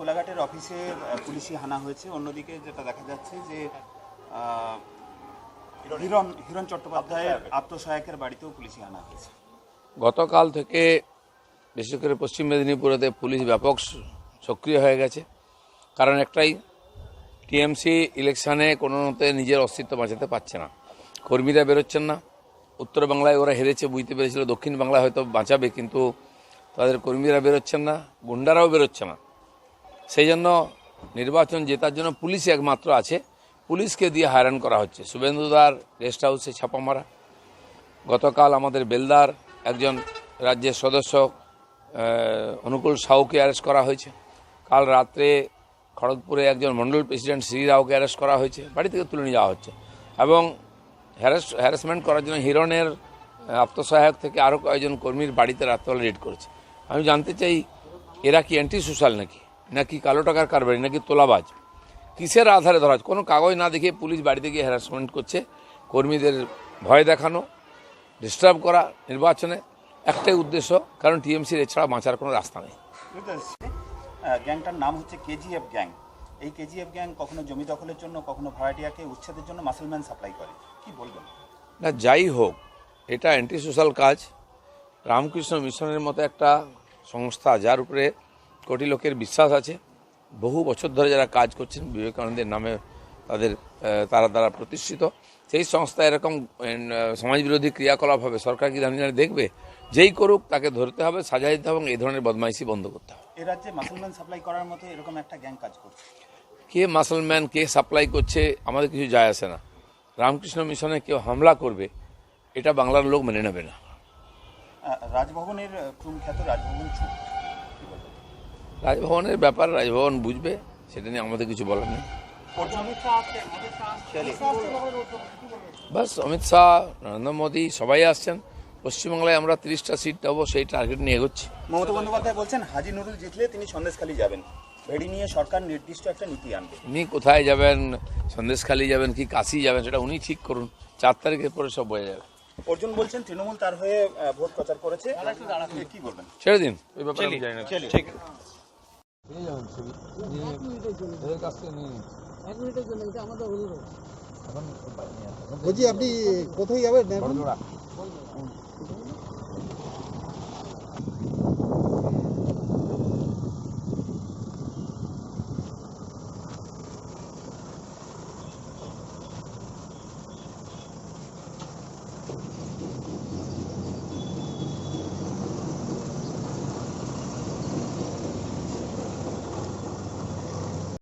কোলাঘাটের অফিসে পুলিশি হানা হয়েছে। অন্যদিকে যেটা দেখা যাচ্ছে যে হিরণ হিরণ চট্টোপাধ্যায়ের আত্মসহায়কের বাড়িতেও পুলিশি হানা হয়েছে। গতকাল থেকে বিশেষ করে পশ্চিম মেদিনীপুরেতে পুলিশ ব্যাপক সক্রিয় হয়ে গেছে। কারণ একটাই টিএমসি ইলেকশানে কোনো মতে নিজের অস্তিত্ব বাঁচাতে পারছে না। কর্মীরা বেরোচ্ছেন না। উত্তর বাংলায় ওরা হেরেছে বুঝতে পেরেছিল। দক্ষিণ বাংলায় হয়তো বাঁচাবে কিন্তু তাদের কর্মীরা বেরোচ্ছেন না। গুন্ডারাও বেরোচ্ছে না। সেই জন্য নির্বাচন জেতার জন্য পুলিশ একমাত্র আছে। পুলিশকে দিয়ে হয়রান করা হচ্ছে। শুভেন্দুদার রেস্ট হাউসে ছাপা মারা। গতকাল আমাদের বেলদার একজন রাজ্যের সদস্য অনুকূল সাউকে অ্যারেস্ট করা হয়েছে। কাল রাত্রে খড়গপুরে একজন মন্ডল প্রেসিডেন্ট শ্রী রাওকে অ্যারেস্ট করা হয়েছে। বাড়ি থেকে তুলে নিয়ে যাওয়া হচ্ছে। এবং হ্যারাস হ্যারাসমেন্ট করার জন্য হিরণের আত্মসহায়ক থেকে আরও কয়েকজন কর্মীর বাড়িতে রাত্রেবেলা রেড করেছে। আমি জানতে চাই, এরা কি অ্যান্টি সোশ্যাল নাকি? নাকি কালো টাকার কারবারি নাকি তোলাবাজ? কিসের আধারে ধরা হচ্ছে? কোনো কাগজ না দেখে পুলিশ বাড়িতে গিয়ে হ্যারাসমেন্ট করছে কর্মীদের ভয় দেখানো ডিস্টার্ব করা নির্বাচনে একটাই উদ্দেশ্য কারণ টিএমসির এছাড়া বাঁচার কোনো রাস্তা নেই? গ্যাংটার নাম হচ্ছে কেজিএফ গ্যাং। এই কেজিএফ গ্যাং কখনো জমি দখলের জন্য কখনো ভাড়াটিয়াকে উচ্ছেদের জন্য মাসলম্যান সাপ্লাই করে। কি বলবেন? না যাই হোক এটা অ্যান্টি সোশ্যাল কাজ। রামকৃষ্ণ মিশনের মতো একটা সংস্থা যার উপরে কোটি লোকের বিশ্বাস আছে। বহু বছর ধরে যারা কাজ করছেন বিবেকানন্দের নামে তাদের তারা দ্বারা প্রতিষ্ঠিত। সেই সংস্থা এরকম সমাজবিরোধী ক্রিয়াকলাপ হবে। সরকার কি জানি দেখবে। যেই করুক তাকে ধরতে হবে সাজা দিতে হবে এবং এই ধরনের বদমাইশি বন্ধ করতে হবে। এ রাজ্যে মাসলম্যান সাপ্লাই করার মতো এরকম একটা গ্যাং কাজ করছে। কে মাসলম্যান কে সাপ্লাই করছে আমাদের কিছু যায় আসে না। রামকৃষ্ণ মিশনে কেউ হামলা করবে এটা বাংলার লোক মেনে নেবে না। রাজভবনের খ্যাত রাজভবন? রাজভবনের ব্যাপার রাজভবন বুঝবে সেটা নিয়ে আমাদের কিছু বলার নেই। বাস অমিত শাহ নরেন্দ্র মোদী সবাই আসছেন। পশ্চিমবাংলায় আমরা তিরিশটা সিট নেব সেই টার্গেট নিয়ে এগোচ্ছি। মমতা বন্দ্যোপাধ্যায় বলছেন হাজি নুরুল জিতলে তিনি সন্দেশখালী যাবেন। ভেড়ি নিয়ে সরকার নির্দিষ্ট একটা নীতি আনবে। উনি কোথায় যাবেন সন্দেশখালি যাবেন কি কাশি যাবেন সেটা উনি ঠিক করুন। চার তারিখের পরে সব বোঝা যাবে। অর্জুন বলছেন তৃণমূল তার হয়ে ভোট প্রচার করেছে। কি বলবেন? ছেড়ে দিন ওই ব্যাপারে আমি জানি না। ঠিক। বলছি আপনি কোথায় যাবেন এখন?